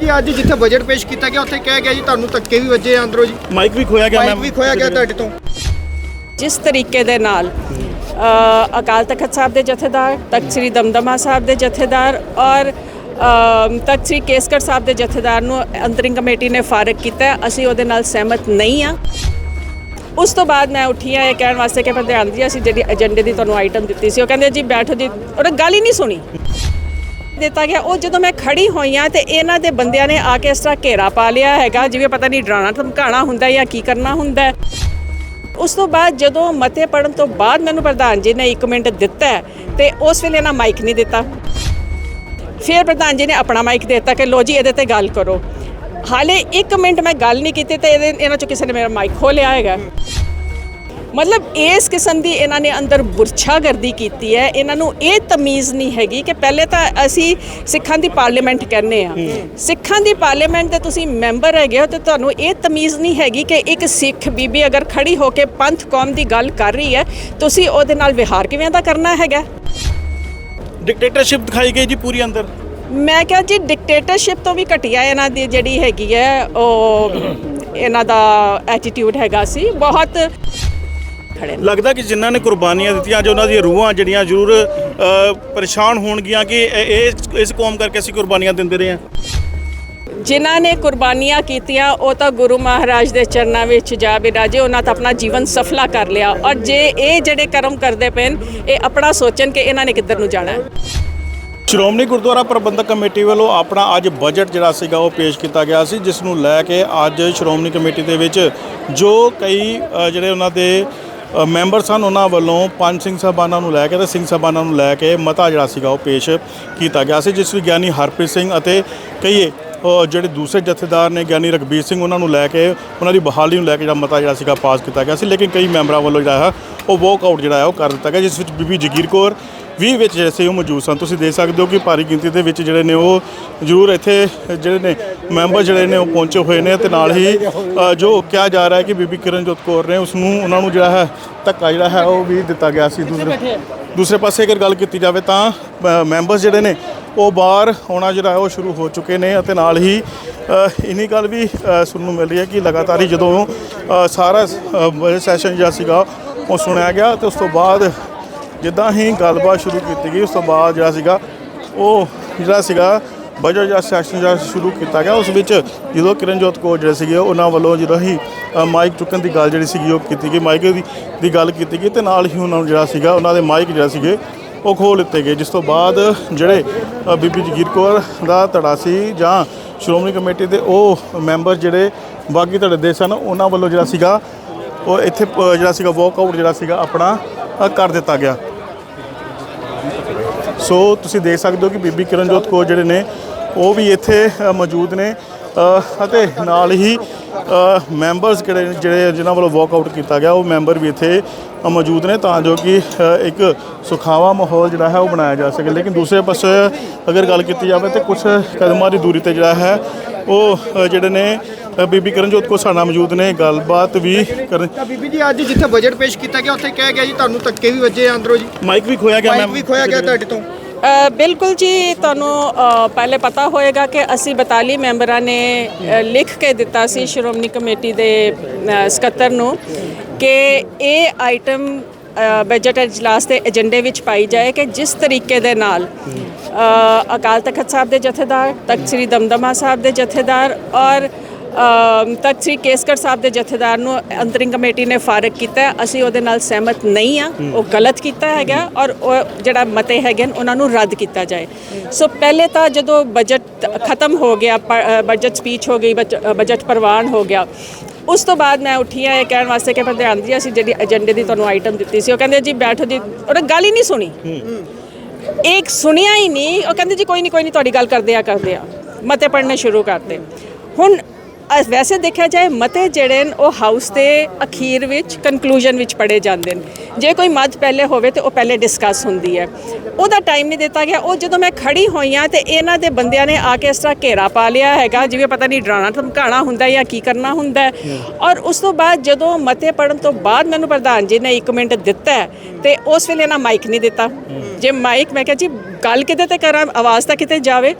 ਜੀ ਅੱਜ ਜਿੱਥੇ ਬਜਟ ਪੇਸ਼ ਕੀਤਾ ਗਿਆ ਉੱਥੇ ਕਿਹਾ ਗਿਆ ਜੀ ਤੁਹਾਨੂੰ ਧੱਕੇ ਵੀ ਵੱਜੇ ਆ ਅੰਦਰੋਂ ਜੀ। ਮਾਈਕ ਵੀ ਖੋਇਆ ਗਿਆ ਮਾਈਕ ਵੀ ਖੋਇਆ ਗਿਆ ਤੁਹਾਡੇ ਤੋਂ। ਜਿਸ ਤਰੀਕੇ ਦੇ ਨਾਲ ਅ, ਅਕਾਲ ਤਖਤ ਸਾਹਿਬ ਦੇ ਜਥੇਦਾਰ ਤਖਤ ਸ੍ਰੀ ਦਮਦਮਾ ਸਾਹਿਬ ਦੇ ਜਥੇਦਾਰ ਔਰ ਅ, ਤਖਤ ਸ੍ਰੀ ਕੇਸਗੜ੍ਹ ਸਾਹਿਬ ਦੇ ਜਥੇਦਾਰ ਨੂੰ ਅੰਤਰਿੰਗ ਕਮੇਟੀ ਨੇ ਫਾਰਗ ਕੀਤਾ। ਅਸੀਂ ਉਹਦੇ ਨਾਲ ਸਹਿਮਤ ਨਹੀਂ ਆ ਉਸ ਤੋਂ ਬਾਅਦ ਮੈਂ ਉੱਠੀ ਆ ਇਹ ਕਹਿਣ ਵਾਸਤੇ ਕਿ ਪ੍ਰਧਾਨ ਜੀ ਅਸੀਂ ਜਿਹੜੀ ਏਜੰਡੇ ਦੀ ਤੁਹਾਨੂੰ ਆਈਟਮ ਦਿੱਤੀ ਸੀ ਉਹ ਕਹਿੰਦੇ ਜੀ ਬੈਠੋ ਜੀ ਉਹਨੇ ਗੱਲ ਹੀ ਨਹੀਂ ਸੁਣੀ। ਦਿੱਤਾ ਗਿਆ। ਉਹ ਜਦੋਂ ਮੈਂ ਖੜੀ ਹੋਈ ਆ ਤੇ ਇਹਨਾਂ ਦੇ ਬੰਦਿਆਂ ਨੇ ਆ ਕੇ ਇਸ ਤਰ੍ਹਾਂ ਘੇਰਾ ਪਾ ਲਿਆ ਹੈਗਾ, ਜਿਵੇਂ ਪਤਾ ਨਹੀਂ ਡਰਾਣਾ ਧਮਕਾਣਾ ਹੁੰਦਾ ਜਾਂ ਕੀ ਕਰਨਾ ਹੁੰਦਾ ਉਸ ਤੋਂ ਬਾਅਦ ਜਦੋਂ ਮਤੇ ਪੜਨ ਤੋਂ ਬਾਅਦ ਮੈਨੂੰ ਪ੍ਰਧਾਨ ਜੀ ਨੇ 1 ਮਿੰਟ ਦਿੱਤਾ ਤੇ ਉਸ ਵੇਲੇ ਨਾ ਮਾਈਕ ਨਹੀਂ ਦਿੱਤਾ। ਫਿਰ ਪ੍ਰਧਾਨ ਜੀ ਨੇ ਆਪਣਾ ਮਾਈਕ ਦੇ ਦਿੱਤਾ ਕਿ ਲੋ ਜੀ ਇਹਦੇ ਤੇ ਗੱਲ ਕਰੋ। ਹਾਲੇ 1 ਮਿੰਟ ਮੈਂ ਗੱਲ ਨਹੀਂ ਕੀਤੀ ਤੇ ਇਹਦੇ ਇਹਨਾਂ ਚੋਂ ਕਿਸੇ ਨੇ ਮੇਰਾ ਮਾਈਕ ਖੋਲਿਆ ਹੈਗਾ। ਮਤਲਬ ਇਸ ਕਿਸਮ ਦੀ ਇਹਨਾਂ ਨੇ ਅੰਦਰ ਬੁਰਛਾਗਰਦੀ ਕੀਤੀ ਹੈ। ਇਹਨਾਂ ਨੂੰ ਇਹ ਤਮੀਜ਼ ਨਹੀਂ ਹੈਗੀ ਕਿ ਪਹਿਲੇ ਤਾਂ ਅਸੀਂ ਸਿੱਖਾਂ ਦੀ ਪਾਰਲੀਮੈਂਟ ਕਹਿੰਦੇ ਆ ਸਿੱਖਾਂ ਦੀ ਪਾਰਲੀਮੈਂਟ ਦੇ ਤੁਸੀਂ ਮੈਂਬਰ ਹੈਗੇ ਹੋ ਤੇ ਤੁਹਾਨੂੰ ਇਹ ਤਮੀਜ਼ ਨਹੀਂ ਹੈਗੀ ਕਿ ਇੱਕ ਸਿੱਖ ਬੀਬੀ ਅਗਰ ਖੜੀ ਹੋ ਕੇ ਪੰਥ ਕੌਮ ਦੀ ਗੱਲ ਕਰ ਰਹੀ ਹੈ ਤੁਸੀਂ ਉਹਦੇ ਨਾਲ ਵਿਹਾਰ ਕਿਵੇਂ ਦਾ ਕਰਨਾ ਹੈਗਾ? ਡਿਕਟੇਟਰਸ਼ਿਪ ਦਿਖਾਈ ਗਈ ਜੀ ਪੂਰੀ ਅੰਦਰ। ਮੈਂ ਕਿਹਾ ਜੀ ਡਿਕਟੇਟਰਸ਼ਿਪ ਤੋਂ ਵੀ ਘਟੀਆ ਇਹਨਾਂ ਦੀ ਜਿਹੜੀ ਹੈਗੀ ਹੈ ਉਹ ਇਹਨਾਂ ਦਾ ਐਟੀਟਿਊਡ ਹੈਗਾ ਸੀ। ਬਹੁਤ ਖੜੇ ਨੇ। ਲੱਗਦਾ ਕਿ ਜਿਨ੍ਹਾਂ ਨੇ ਕੁਰਬਾਨੀਆਂ ਦਿੱਤੀਆਂ ਅੱਜ ਉਹਨਾਂ ਦੀਆਂ ਰੂਹਾਂ ਜਿਹੜੀਆਂ ਜ਼ਰੂਰ ਪਰੇਸ਼ਾਨ ਹੋਣਗੀਆਂ ਕਿ ਇਹ ਇਸ ਕੌਮ ਕਰਕੇ ਅਸੀਂ ਕੁਰਬਾਨੀਆਂ ਦਿੰਦੇ ਰਹੇ ਹਾਂ। ਜਿਨ੍ਹਾਂ ਨੇ ਕੁਰਬਾਨੀਆਂ ਕੀਤੀਆਂ ਉਹ ਤਾਂ ਗੁਰੂ ਮਹਾਰਾਜ ਦੇ ਚਰਨਾਂ ਵਿੱਚ ਜਾ ਬਿਰਾਜੇ ਉਹਨਾਂ ਤਾਂ ਆਪਣਾ ਜੀਵਨ ਸਫਲਾ ਕਰ ਲਿਆ। ਔਰ ਜੇ ਇਹ ਜਿਹੜੇ ਕਰਮ ਕਰਦੇ ਨੇ ਇਹ ਆਪਣਾ ਸੋਚਣ ਕਿ ਇਹਨਾਂ ਨੇ ਕਿੱਧਰ ਨੂੰ ਜਾਣਾ ਹੈ। ਸ਼੍ਰੋਮਣੀ ਗੁਰਦੁਆਰਾ ਪ੍ਰਬੰਧਕ ਕਮੇਟੀ ਵੱਲੋਂ ਆਪਣਾ ਅੱਜ ਬਜਟ ਜਿਹੜਾ ਸੀਗਾ ਉਹ ਪੇਸ਼ ਕੀਤਾ ਗਿਆ ਸੀ ਜਿਸ ਨੂੰ ਲੈ ਕੇ ਅੱਜ ਸ਼੍ਰੋਮਣੀ ਕਮੇਟੀ ਦੇ ਵਿੱਚ ਜੋ ਕਈ ਜਿਹੜੇ ਉਹਨਾਂ ਦੇ ਮੈਂਬਰ ਸਨ ਉਹਨਾਂ ਵੱਲੋਂ ਪੰਜ ਸਿੰਘ ਸਾਹਿਬਾਨਾਂ ਨੂੰ ਲੈ ਕੇ ਤੇ ਸਿੰਘ ਸਾਹਿਬਾਨਾਂ ਨੂੰ ਲੈ ਕੇ ਮਤਾ ਜਿਹੜਾ ਸੀਗਾ ਉਹ ਪੇਸ਼ ਕੀਤਾ ਗਿਆ ਸੀ, ਜਿਸ ਵਿੱਚ ਗਿਆਨੀ ਹਰਪ੍ਰੀਤ ਸਿੰਘ ਅਤੇ ਕਈ ਜਿਹੜੇ ਦੂਸਰੇ ਜਥੇਦਾਰ ਨੇ ਗਿਆਨੀ ਰਗਬੀਰ ਸਿੰਘ ਉਹਨਾਂ ਨੂੰ ਲੈ ਕੇ ਉਹਨਾਂ ਦੀ ਬਹਾਲੀ ਨੂੰ ਲੈ ਕੇ ਜਿਹੜਾ ਮਤਾ ਜਿਹੜਾ ਸੀਗਾ ਪਾਸ ਕੀਤਾ ਗਿਆ ਸੀ, ਲੇਕਿਨ ਕਈ ਮੈਂਬਰਾਂ ਵੱਲੋਂ ਜਿਹੜਾ ਹੈ ਉਹ ਵਾਕ ਆਊਟ ਜਿਹੜਾ ਹੈ ਉਹ ਕਰ ਦਿੱਤਾ ਗਿਆ, ਜਿਸ ਵਿੱਚ ਬੀਬੀ ਜਗੀਰ ਕੌਰ 20 ਵਿੱਚ ਜਿਹੜੇ ਸੀ ਉਹ ਮੌਜੂਦ ਸਨ। ਤੁਸੀਂ ਦੇਖ ਸਕਦੇ ਹੋ ਕਿ ਭਾਰੀ ਗਿਣਤੀ ਦੇ ਵਿੱਚ ਜਿਹੜੇ ਨੇ ਉਹ ਜ਼ਰੂਰ ਇੱਥੇ ਜਿਹੜੇ ਨੇ ਮੈਂਬਰ ਜਿਹੜੇ ਨੇ ਉਹ ਪਹੁੰਚੇ ਹੋਏ ਨੇ ਤੇ ਨਾਲ ਹੀ ਜੋ ਕਿਹਾ ਜਾ ਰਿਹਾ ਹੈ ਕਿ ਬੀਬੀ ਕਿਰਨਜੋਤ ਕੌਰ ਨੇ ਉਸ ਨੂੰ ਉਹਨਾਂ ਨੂੰ ਜਿਹੜਾ ਹੈ ਧੱਕਾ ਜਿਹੜਾ ਹੈ ਉਹ ਵੀ ਦਿੱਤਾ ਗਿਆ ਸੀ। ਦੂਸਰੇ ਦੂਸਰੇ ਪਾਸੇ ਅਗਰ ਗੱਲ ਕੀਤੀ ਜਾਵੇ ਤਾਂ ਮੈਂਬਰਸ ਜਿਹੜੇ ਨੇ ਉਹ ਬਾਹਰ ਆਉਣਾ ਜਿਹੜਾ ਹੈ ਉਹ ਸ਼ੁਰੂ ਹੋ ਚੁੱਕੇ ਨੇ ਅਤੇ ਨਾਲ ਹੀ ਇੰਨੀ ਗੱਲ ਵੀ ਸੁਣਨ ਨੂੰ ਮਿਲ ਰਹੀ ਹੈ ਕਿ ਲਗਾਤਾਰ ਹੀ ਜਦੋਂ ਸਾਰਾ ਸੈਸ਼ਨ ਜਿਹੜਾ ਸੀਗਾ ਉਹ ਸੁਣਿਆ ਗਿਆ ਤੇ ਉਸ ਤੋਂ ਬਾਅਦ ਜਿੱਦਾਂ ਹੀ ਗੱਲਬਾਤ ਸ਼ੁਰੂ ਕੀਤੀ ਗਈ, ਉਸ ਤੋਂ ਬਾਅਦ ਜਿਹੜਾ ਸੀਗਾ, ਉਹ ਜਿਹੜਾ ਸੀਗਾ ਬਜਟ ਜਿਹੜਾ ਸੈਸ਼ਨ ਜਿਹੜਾ ਸ਼ੁਰੂ ਕੀਤਾ ਗਿਆ, ਉਸ ਵਿੱਚ ਜਦੋਂ ਕਿਰਨਜੋਤ ਕੌਰ ਜਿਹੜੇ ਸੀਗੇ, ਉਹਨਾਂ ਵੱਲੋਂ ਜਦੋਂ ਹੀ ਮਾਈਕ ਚੁੱਕਣ ਦੀ ਗੱਲ ਜਿਹੜੀ ਸੀਗੀ, ਉਹ ਕੀਤੀ ਗਈ ਮਾਈਕ ਦੀ ਦੀ ਗੱਲ ਕੀਤੀ ਗਈ ਤੇ ਨਾਲ ਹੀ ਉਹਨਾਂ ਨੂੰ ਜਿਹੜਾ ਸੀਗਾ, ਉਹਨਾਂ ਦੇ ਮਾਈਕ ਜਿਹੜਾ ਸੀਗੇ, ਉਹ ਖੋਲ ਦਿੱਤੇ ਗਏ, ਜਿਸ ਤੋਂ ਬਾਅਦ ਜਿਹੜੇ ਬੀਬੀ ਜਗੀਰ ਕੌਰ ਦਾ ਧੜਾ ਸੀ ਜਾਂ ਸ਼੍ਰੋਮਣੀ ਕਮੇਟੀ ਦੇ ਉਹ ਮੈਂਬਰ ਜਿਹੜੇ ਬਾਗੀ ਧੜੇ ਦੇ ਸਨ, ਉਹਨਾਂ ਵੱਲੋਂ ਜਿਹੜਾ ਸੀਗਾ, ਉਹ ਇੱਥੇ ਪ- ਜਿਹੜਾ ਸੀਗਾ ਵਾਕਆਊਟ ਜਿਹੜਾ ਸੀਗਾ ਆਪਣਾ ਕਰ ਦਿੱਤਾ ਗਿਆ। ਸੋ ਤੁਸੀਂ ਦੇਖ ਸਕਦੇ ਹੋ ਕਿ ਬੀਬੀ ਕਿਰਨਜੋਤ ਕੌਰ ਜਿਹੜੇ ਨੇ ਉਹ ਵੀ ਇੱਥੇ ਮੌਜੂਦ ਨੇ। ਅਤੇ ਨਾਲ ਹੀ ਮੈਂਬਰਸ ਜਿਹੜੇ ਜਿਹੜੇ ਜਿਨ੍ਹਾਂ ਵੱਲੋਂ ਵਾਕਆਊਟ ਕੀਤਾ ਗਿਆ ਉਹ ਮੈਂਬਰ ਵੀ ਇੱਥੇ ਮੌਜੂਦ ਨੇ ਤਾਂ ਜੋ ਕਿ ਇੱਕ ਸੁਖਾਵਾ ਮਾਹੌਲ ਜਿਹੜਾ ਹੈ ਉਹ ਬਣਾਇਆ ਜਾ ਸਕੇ। ਲੇਕਿਨ ਦੂਸਰੇ ਪਾਸੇ ਅਗਰ ਗੱਲ ਕੀਤੀ ਜਾਵੇ ਤਾਂ ਕੁਝ ਕਦਮਾਂ ਦੀ ਦੂਰੀ ਤੇ ਜਿਹੜਾ ਹੈ ਉਹ ਜਿਹੜੇ ਨੇ ਬੀਬੀ ਕਰਨਜੋਤ ਕੌਰ ਸਾਡੇ ਮੌਜੂਦ ਨੇ। ਗੱਲਬਾਤ ਵੀ ਕਰਨ ਬੀਬੀ ਜੀ ਅੱਜ ਜਿੱਥੇ ਬਜਟ ਪੇਸ਼ ਕੀਤਾ ਗਿਆ ਉੱਥੇ ਕਿਹਾ ਗਿਆ ਜੀ ਤੁਹਾਨੂੰ ਧੱਕੇ ਵੀ ਵੱਜੇ ਅੰਦਰੋਂ ਜੀ। ਮਾਈਕ ਵੀ ਖੋਇਆ ਗਿਆ ਮਾਈਕ ਵੀ ਖੋਇਆ ਗਿਆ ਤੁਹਾਡੇ ਤੋਂ। ਬਿਲਕੁਲ ਜੀ, ਤੁਹਾਨੂੰ ਪਹਿਲੇ ਪਤਾ ਹੋਏਗਾ ਕਿ ਅਸੀਂ 42 ਮੈਂਬਰਾਂ ਨੇ ਲਿਖ ਕੇ ਦਿੱਤਾ ਸੀ ਸ਼੍ਰੋਮਣੀ ਕਮੇਟੀ ਦੇ ਸਕੱਤਰ ਨੂੰ ਕਿ ਇਹ ਆਈਟਮ ਬਜਟ ਇਜਲਾਸ ਦੇ ਏਜੰਡੇ ਵਿੱਚ ਪਾਈ ਜਾਏ ਕਿ ਜਿਸ ਤਰੀਕੇ ਦੇ ਨਾਲ ਅਕਾਲ ਤਖਤ ਸਾਹਿਬ ਦੇ ਜਥੇਦਾਰ, ਤਖਤ ਸ੍ਰੀ ਦਮਦਮਾ ਸਾਹਿਬ ਦੇ ਜਥੇਦਾਰ ਔਰ ਤਖਤ ਸ੍ਰੀ ਕੇਸਗੜ੍ਹ ਸਾਹਿਬ ਦੇ ਜਥੇਦਾਰ ਨੂੰ ਅੰਤਰਿੰਗ ਕਮੇਟੀ ਨੇ ਫਾਰਗ ਕੀਤਾ। ਅਸੀਂ ਉਹਦੇ ਨਾਲ ਸਹਿਮਤ ਨਹੀਂ ਆ ਉਹ ਗਲਤ ਕੀਤਾ ਹੈਗਾ ਔਰ ਉਹ ਜਿਹੜਾ ਮਤੇ ਹੈਗੇ ਨੇ ਉਹਨਾਂ ਨੂੰ ਰੱਦ ਕੀਤਾ ਜਾਏ। ਸੋ ਪਹਿਲੇ ਤਾਂ ਜਦੋਂ ਬਜਟ ਖਤਮ ਹੋ ਗਿਆ ਬਜਟ ਸਪੀਚ ਹੋ ਗਈ ਬਜਟ ਪ੍ਰਵਾਨ ਹੋ ਗਿਆ ਉਸ ਤੋਂ ਬਾਅਦ ਮੈਂ ਉੱਠੀ ਆ ਇਹ ਕਹਿਣ ਵਾਸਤੇ ਕਿ ਪ੍ਰਧਾਨ ਜੀ ਅਸੀਂ ਜਿਹੜੀ ਏਜੰਡੇ ਦੀ ਤੁਹਾਨੂੰ ਆਈਟਮ ਦਿੱਤੀ ਸੀ ਉਹ ਕਹਿੰਦੇ ਜੀ ਬੈਠੋ ਜੀ ਉਹਨੇ ਗੱਲ ਹੀ ਨਹੀਂ ਸੁਣੀ। ਇੱਕ ਸੁਣਿਆ ਹੀ ਨਹੀਂ ਉਹ ਕਹਿੰਦੇ ਜੀ ਕੋਈ ਨਹੀਂ ਕੋਈ ਨਹੀਂ ਤੁਹਾਡੀ ਗੱਲ ਕਰਦੇ ਆ ਕਰਦੇ ਆ। ਮਤੇ ਪੜਨੇ ਸ਼ੁਰੂ ਕਰਤੇ। ਹੁਣ ਵੈਸੇ ਦੇਖਿਆ ਜਾਏ ਮਤੇ ਜਿਹੜੇ ਨੇ ਉਹ ਹਾਊਸ ਦੇ ਅਖੀਰ ਵਿੱਚ ਕਨਕਲੂਜਨ ਵਿੱਚ ਪੜੇ ਜਾਂਦੇ ਨੇ। ਜੇ ਕੋਈ ਮਤ ਪਹਿਲੇ ਹੋਵੇ ਤੇ ਉਹ ਪਹਿਲੇ ਡਿਸਕਸ ਹੁੰਦੀ ਹੈ। ਉਹਦਾ ਟਾਈਮ ਨਹੀਂ ਦਿੱਤਾ ਗਿਆ। ਉਹ ਜਦੋਂ ਮੈਂ ਖੜੀ ਹੋਈ ਆ ਤੇ ਇਹਨਾਂ ਦੇ ਬੰਦਿਆਂ ਨੇ ਆ ਕੇ ਇਸ ਤਰ੍ਹਾਂ ਘੇਰਾ ਪਾ ਲਿਆ ਹੈਗਾ ਜਿਵੇਂ ਪਤਾ ਨਹੀਂ ਡਰਾਣਾ ਧਮਕਾਣਾ ਹੁੰਦਾ ਜਾਂ ਕੀ ਕਰਨਾ ਹੁੰਦਾ। ਔਰ ਉਸ ਤੋਂ ਬਾਅਦ ਜਦੋਂ ਮਤੇ ਪੜਨ ਤੋਂ ਬਾਅਦ ਮੈਨੂੰ ਪ੍ਰਧਾਨ ਜੀ ਨੇ 1 ਮਿੰਟ ਦਿੱਤਾ ਤੇ ਉਸ ਵੇਲੇ ਨਾ ਮਾਈਕ ਨਹੀਂ ਦਿੱਤਾ। ਜੇ ਮਾਈਕ ਮੈਂ ਕਿਹਾ ਜੀ ਗੱਲ ਕਿਤੇ ਤੇ ਕਰਾਂ, ਆਵਾਜ਼ ਤਾਂ ਕਿਤੇ ਜਾਵੇ।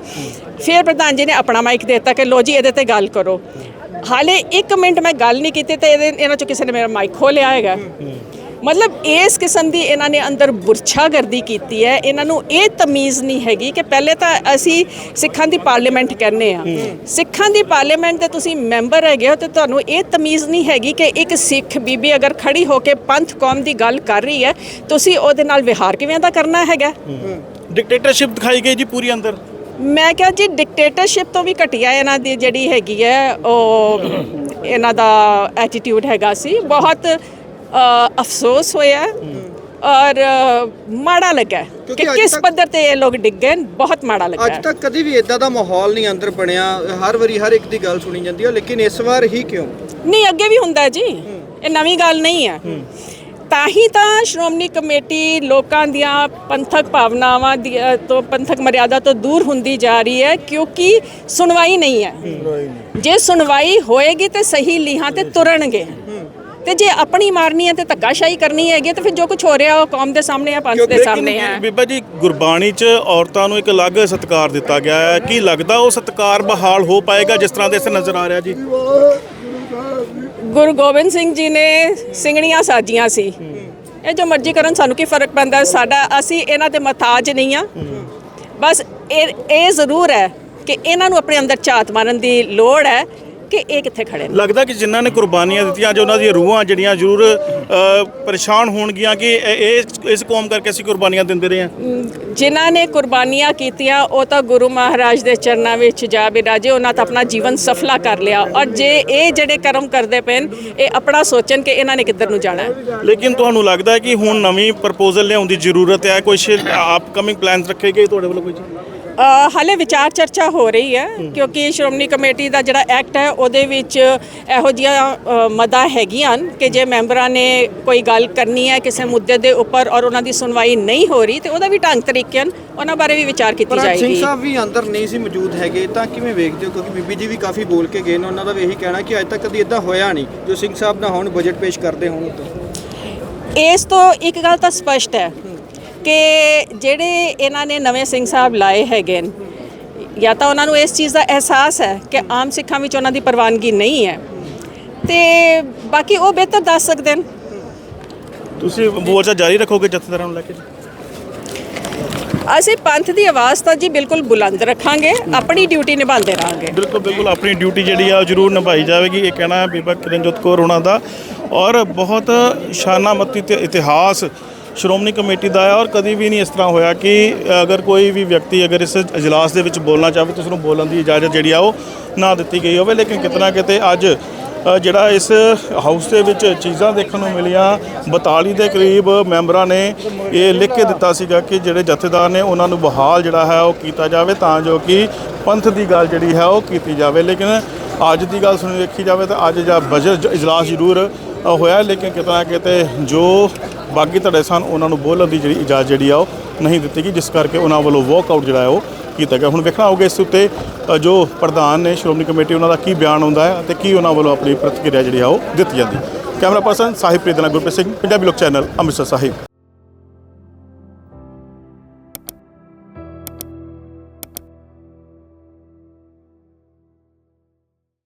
ਫਿਰ ਪ੍ਰਧਾਨ ਜੀ ਨੇ ਆਪਣਾ ਮਾਈਕ ਦੇ ਦਿੱਤਾ ਕਿ ਲੋ ਜੀ, ਇਹਦੇ ਤੇ ਗੱਲ ਕਰੋ। ਹਾਲੇ 1 ਮਿੰਟ ਮੈਂ ਗੱਲ ਨਹੀਂ ਕੀਤੀ ਤੇ ਇਹਦੇ ਇਹਨਾਂ ਚੋਂ ਕਿਸੇ ਨੇ ਮੇਰਾ ਮਾਈਕ ਖੋਲਿਆ ਹੈਗਾ। ਮਤਲਬ ਇਸ ਕਿਸਮ ਦੀ ਇਹਨਾਂ ਨੇ ਅੰਦਰ ਬੁਰਛਾਗਰਦੀ ਕੀਤੀ ਹੈ। ਇਹਨਾਂ ਨੂੰ ਇਹ ਤਮੀਜ਼ ਨਹੀਂ ਹੈਗੀ ਕਿ ਪਹਿਲੇ ਤਾਂ ਅਸੀਂ ਸਿੱਖਾਂ ਦੀ ਪਾਰਲੀਮੈਂਟ ਕਹਿੰਦੇ ਆ ਸਿੱਖਾਂ ਦੀ ਪਾਰਲੀਮੈਂਟ ਦੇ ਤੁਸੀਂ ਮੈਂਬਰ ਹੈਗੇ ਹੋ ਤੇ ਤੁਹਾਨੂੰ ਇਹ ਤਮੀਜ਼ ਨਹੀਂ ਹੈਗੀ ਕਿ ਇੱਕ ਸਿੱਖ ਬੀਬੀ ਅਗਰ ਖੜੀ ਹੋ ਕੇ ਪੰਥ ਕੌਮ ਦੀ ਗੱਲ ਕਰ ਰਹੀ ਹੈ, ਤੁਸੀਂ ਉਹਦੇ ਨਾਲ ਵਿਹਾਰ ਕਿਵੇਂ ਦਾ ਕਰਨਾ ਹੈਗਾ? ਡਿਕਟੇਟਰਸ਼ਿਪ ਦਿਖਾਈ ਗਈ ਜੀ ਪੂਰੀ ਅੰਦਰ। ਮੈਂ ਕਿਹਾ ਜੀ ਡਿਕਟੇਟਰਸ਼ਿਪ ਤੋਂ ਵੀ ਘਟਿਆ ਇਹਨਾਂ ਦੀ ਜਿਹੜੀ ਹੈਗੀ ਹੈ ਉਹ ਇਹਨਾਂ ਦਾ ਐਟੀਟਿਊਡ ਹੈਗਾ ਸੀ। ਬਹੁਤ ਅ, ਅਫਸੋਸ ਹੋਇਆ ਔਰ ਅ, ਮਾੜਾ ਲੱਗਾ। ਕਿ ਕਿਉਂਕਿ ਅੱਜ ਕਿਸ ਤੱਕ- ਪੱਧਰ ਤੇ ਇਹ ਲੋਕ ਡਿੱਗੇ ਨੇ, ਬਹੁਤ ਮਾੜਾ ਲੱਗਾ। ਅੱਜ ਤੱਕ ਕਦੀ ਵੀ ਇਦਾਂ ਦਾ ਮਾਹੌਲ ਨਹੀਂ ਅੰਦਰ ਬਣਿਆ। ਹਰ ਵਾਰੀ ਹਰ ਇੱਕ ਦੀ ਗੱਲ ਸੁਣੀ ਜਾਂਦੀ ਹੈ ਲੇਕਿਨ ਇਸ ਵਾਰ ਹੀ ਕਿਉਂ? ਨਹੀਂ ਅੱਗੇ ਵੀ ਹੁੰਦਾ ਹੈ ਜੀ। ਇਹ ਨਵੀਂ ਗੱਲ ਨਹੀਂ ਹੈ। ਤਾਂ ਹੀ ਤਾਂ ਸ਼੍ਰੋਮਣੀ ਕਮੇਟੀ ਲੋਕਾਂ ਦੀਆਂ ਪੰਥਕ ਭਾਵਨਾਵਾਂ ਤੋਂ ਪੰਥਕ ਮਰਿਆਦਾ ਤੋਂ ਦੂਰ ਹੁੰਦੀ ਜਾ ਰਹੀ ਹੈ ਕਿਉਂਕਿ ਸੁਣਵਾਈ ਨਹੀਂ ਹੈ। ਜੇ ਸੁਣਵਾਈ ਹੋਏਗੀ ਤੇ ਸਹੀ ਲੀਹਾਂ ਤੇ ਤੁਰਨਗੇ। ਤੇ ਜੇ ਆਪਣੀ ਮਾਰਨੀ ਹੈ ਤੇ ਧੱਕਾਸ਼ਾਹੀ ਕਰਨੀ ਹੈਗੀ ਤੇ ਫਿਰ ਜੋ ਕੁਝ ਹੋ ਰਿਹਾ ਉਹ ਕੌਮ ਦੇ ਸਾਹਮਣੇ ਹੈ ਪੰਥ ਦੇ ਸਾਹਮਣੇ ਹੈ। ਬੀਬਾ ਜੀ ਗੁਰਬਾਣੀ 'ਚ ਔਰਤਾਂ ਨੂੰ ਇੱਕ ਅਲੱਗ ਸਤਿਕਾਰ ਦਿੱਤਾ ਗਿਆ ਹੈ। ਕੀ ਲੱਗਦਾ ਉਹ ਸਤਿਕਾਰ ਬਹਾਲ ਹੋ ਪਾਏਗਾ ਜਿਸ ਤਰ੍ਹਾਂ ਦੇ ਇਸ ਨਜ਼ਰ ਆ ਰਿਹਾ ਜੀ? ਗੁਰੂ ਗੋਬਿੰਦ ਸਿੰਘ ਜੀ ਨੇ ਸਿੰਘਣੀਆਂ ਸਾਜੀਆਂ ਸੀ। ਇਹ ਜੋ ਮਰਜ਼ੀ ਕਰਨ, ਸਾਨੂੰ ਕੀ ਫ਼ਰਕ ਪੈਂਦਾ? ਸਾਡਾ, ਅਸੀਂ ਇਹਨਾਂ ਦੇ ਮਹਤਾਜ ਨਹੀਂ ਆ। ਬਸ ਇਹ ਇਹ ਜ਼ਰੂਰ ਹੈ ਕਿ ਇਹਨਾਂ ਨੂੰ ਆਪਣੇ ਅੰਦਰ ਝਾਤ ਮਾਰਨ ਦੀ ਲੋੜ ਹੈ। ਕਿ ਇਹ ਕਿੱਥੇ ਖੜੇ ਨੇ? ਲੱਗਦਾ ਕਿ ਜਿਨ੍ਹਾਂ ਨੇ ਕੁਰਬਾਨੀਆਂ ਦਿੱਤੀਆਂ ਜੋ ਉਹਨਾਂ ਦੀਆਂ ਰੂਹਾਂ ਜਿਹੜੀਆਂ ਜ਼ਰੂਰ ਪਰੇਸ਼ਾਨ ਹੋਣਗੀਆਂ ਕਿ ਇਹ ਇਸ ਕੌਮ ਕਰਕੇ ਅਸੀਂ ਕੁਰਬਾਨੀਆਂ ਦਿੰਦੇ ਰਹੇ ਹਾਂ। ਜਿਨ੍ਹਾਂ ਨੇ ਕੁਰਬਾਨੀਆਂ ਕੀਤੀਆਂ ਉਹ ਤਾਂ ਗੁਰੂ ਮਹਾਰਾਜ ਦੇ ਚਰਨਾਂ ਵਿੱਚ ਜਾ ਬਿਰਾਜੇ ਉਹਨਾਂ ਤਾਂ ਆਪਣਾ ਜੀਵਨ ਸਫਲਾ ਕਰ ਲਿਆ। ਔਰ ਜੇ ਇਹ ਜਿਹੜੇ ਕਰਮ ਕਰਦੇ ਨੇ ਇਹ ਆਪਣਾ ਸੋਚਣ ਕਿ ਇਹਨਾਂ ਨੇ ਕਿੱਧਰ ਨੂੰ ਜਾਣਾ ਹੈ। ਲੇਕਿਨ ਤੁਹਾਨੂੰ ਲੱਗਦਾ ਹੈ ਕਿ ਹੁਣ ਨਵੀਂ ਪ੍ਰਪੋਜ਼ਲ ਲਿਆਉਣ ਦੀ ਜ਼ਰੂਰਤ ਹੈ? ਕੁਝ ਅਪਕਮਿੰਗ ਪਲਾਨਸ ਰੱਖੇ ਗਏ ਤੁਹਾਡੇ ਵੱਲੋਂ ਕੋਈ? ਹਾਲੇ ਵਿਚਾਰ ਚਰਚਾ ਹੋ ਰਹੀ ਹੈ ਕਿਉਂਕਿ ਸ਼੍ਰੋਮਣੀ ਕਮੇਟੀ ਦਾ ਜਿਹੜਾ ਐਕਟ ਹੈ ਉਹਦੇ ਵਿੱਚ ਇਹੋ ਜਿਹੀਆਂ ਮਦਾਂ ਹੈਗੀਆਂ ਹਨ ਕਿ ਜੇ ਮੈਂਬਰਾਂ ਨੇ ਕੋਈ ਗੱਲ ਕਰਨੀ ਹੈ ਕਿਸੇ ਮੁੱਦੇ ਦੇ ਉੱਪਰ ਔਰ ਉਹਨਾਂ ਦੀ ਸੁਣਵਾਈ ਨਹੀਂ ਹੋ ਰਹੀ ਤੇ ਉਹਦਾ ਵੀ ਢੰਗ ਤਰੀਕੇ ਨਾਲ ਉਹਨਾਂ ਬਾਰੇ ਵੀ ਵਿਚਾਰ ਕੀਤੀ ਅੱਜ ਸਿੰਘ ਜਾਏਗੀ। ਸਾਹਿਬ ਵੀ ਅੰਦਰ ਨਹੀਂ ਸੀ ਮੌਜੂਦ ਹੈਗੇ ਤਾਂ ਕਿਵੇਂ ਵੇਖਦੇ ਹੋ? ਕਿਉਂਕਿ ਬੀਬੀ ਜੀ ਵੀ ਕਾਫੀ ਬੋਲ ਕੇ ਗਏ ਨੇ ਉਹਨਾਂ ਦਾ ਵੀ ਇਹੀ ਕਹਿਣਾ ਕਿ ਅੱਜ ਤੱਕ ਕਦੀ ਇਦਾਂ ਹੋਇਆ ਨਹੀਂ ਜੋ ਸਿੰਘ ਸਾਹਿਬ ਨਾ ਹੁਣ ਬਜਟ ਪੇਸ਼ ਕਰਦੇ ਹੋਣ ਤਾਂ ਇਸ ਤੋਂ ਇੱਕ ਗੱਲ ਤਾਂ ਸਪਸ਼ਟ ਹੈ ਕਿ ਜਿਹੜੇ ਇਹਨਾਂ ਨੇ ਨਵੇਂ ਸਿੰਘ ਸਾਹਿਬ ਲਾਏ ਹੈਗੇ ਨੇ ਜਾਂ ਤਾਂ ਉਹਨਾਂ ਨੂੰ ਇਸ ਚੀਜ਼ ਦਾ ਅਹਿਸਾਸ ਹੈ ਕਿ ਆਮ ਸਿੱਖਾਂ ਵਿੱਚ ਉਹਨਾਂ ਦੀ ਪ੍ਰਵਾਨਗੀ ਨਹੀਂ ਹੈ। ਤੇ ਬਾਕੀ ਉਹ ਬਿਹਤਰ ਦੱਸ ਸਕਦੇ ਨੇ। ਤੁਸੀਂ ਮੋਰਚਾ ਜਾਰੀ ਰੱਖੋਗੇ ਜਥੇਦਾਰਾਂ ਨੂੰ ਲੈ ਕੇ ਅਸੀਂ ਪੰਥ ਦੀ ਆਵਾਜ਼ ਤਾਂ ਜੀ ਬਿਲਕੁਲ ਬੁਲੰਦ ਰੱਖਾਂਗੇ ਆਪਣੀ ਡਿਊਟੀ ਨਿਭਾਉਂਦੇ ਰਹਾਂਗੇ। ਬਿਲਕੁਲ ਬਿਲਕੁਲ ਆਪਣੀ ਡਿਊਟੀ ਜਿਹੜੀ ਆ ਜ਼ਰੂਰ ਨਿਭਾਈ ਜਾਵੇਗੀ ਇਹ ਕਹਿਣਾ ਬੀਬਾ ਕਿਰਨਜੋਤ ਕੌਰ ਉਹਨਾਂ ਦਾ। ਔਰ ਬਹੁਤ ਸ਼ਾਨਾਮਤੀ ਤੇ ਇਤਿਹਾਸ ਸ਼੍ਰੋਮਣੀ ਕਮੇਟੀ ਦਾ ਹੈ ਔਰ ਕਦੀ ਵੀ ਨਹੀਂ ਇਸ ਤਰ੍ਹਾਂ ਹੋਇਆ ਕਿ ਅਗਰ ਕੋਈ ਵੀ ਵਿਅਕਤੀ ਅਗਰ ਇਸ ਇਜਲਾਸ ਦੇ ਵਿੱਚ ਬੋਲਣਾ ਚਾਹਵੇ, ਤਾਂ ਉਸ ਨੂੰ ਬੋਲਣ ਦੀ ਇਜਾਜ਼ਤ ਜਿਹੜੀ ਆ ਉਹ ਨਾ ਦਿੱਤੀ ਗਈ ਹੋਵੇ। ਲੇਕਿਨ ਕਿਤਨਾ ਕਿਤੇ ਅੱਜ ਜਿਹੜਾ ਇਸ ਹਾਊਸ ਦੇ ਵਿੱਚ ਚੀਜ਼ਾਂ ਦੇਖਣ ਨੂੰ ਮਿਲੀਆਂ 42 ਦੇ ਕਰੀਬ ਮੈਂਬਰਾਂ ਨੇ ਇਹ ਲਿਖ ਕੇ ਦਿੱਤਾ ਸੀਗਾ ਕਿ ਜਿਹੜੇ ਜਥੇਦਾਰ ਨੇ ਉਹਨਾਂ ਨੂੰ ਬਹਾਲ ਜਿਹੜਾ ਹੈ ਉਹ ਕੀਤਾ ਜਾਵੇ, ਤਾਂ ਜੋ ਕਿ ਪੰਥ ਦੀ ਗੱਲ ਜਿਹੜੀ ਹੈ ਉਹ ਕੀਤੀ ਜਾਵੇ। ਲੇਕਿਨ ਅੱਜ ਦੀ ਗੱਲ ਸੁਣੀ ਦੇਖੀ ਜਾਵੇ ਤਾਂ ਅੱਜ ਦਾ ਬਜਟ ਇਜਲਾਸ ਜ਼ਰੂਰ ਹੋਇਆ ਲੇਕਿਨ ਕਿਤੇ ਨਾ ਕਿਤੇ ਜੋ ਬਾਗੀ ਧੜੇ ਸਨ, ਉਹਨਾਂ ਨੂੰ ਬੋਲਣ ਦੀ ਜਿਹੜੀ ਇਜਾਜ਼ਤ ਜਿਹੜੀ ਆ, ਉਹ ਨਹੀਂ ਦਿੱਤੀ ਗਈ, ਜਿਸ ਕਰਕੇ ਉਹਨਾਂ ਵੱਲੋਂ ਵਾਕਆਊਟ ਜਿਹੜਾ ਹੈ, ਉਹ ਕੀਤਾ ਗਿਆ। ਹੁਣ ਵੇਖਣਾ ਹੋਊਗਾ ਇਸ ਉੱਤੇ ਜੋ ਪ੍ਰਧਾਨ ਨੇ, ਸ਼੍ਰੋਮਣੀ ਕਮੇਟੀ, ਉਹਨਾਂ ਦਾ ਕੀ ਬਿਆਨ ਆਉਂਦਾ ਹੈ ਅਤੇ ਕੀ ਉਹਨਾਂ ਵੱਲੋਂ ਆਪਣੀ ਪ੍ਰਤੀਕਿਰਿਆ ਜਿਹੜੀ ਆ, ਉਹ ਦਿੱਤੀ ਜਾਂਦੀ। ਹੈ ਕੈਮਰਾ ਪਰਸਨ ਸਾਹਿਬ ਪ੍ਰੀਤਨਾ ਗੁਰਪ੍ਰੀਤ ਸਿੰਘ, ਪੰਜਾਬੀ ਲੋਕ ਚੈਨਲ, ਅੰਮ੍ਰਿਤਸਰ ਸਾਹਿਬ।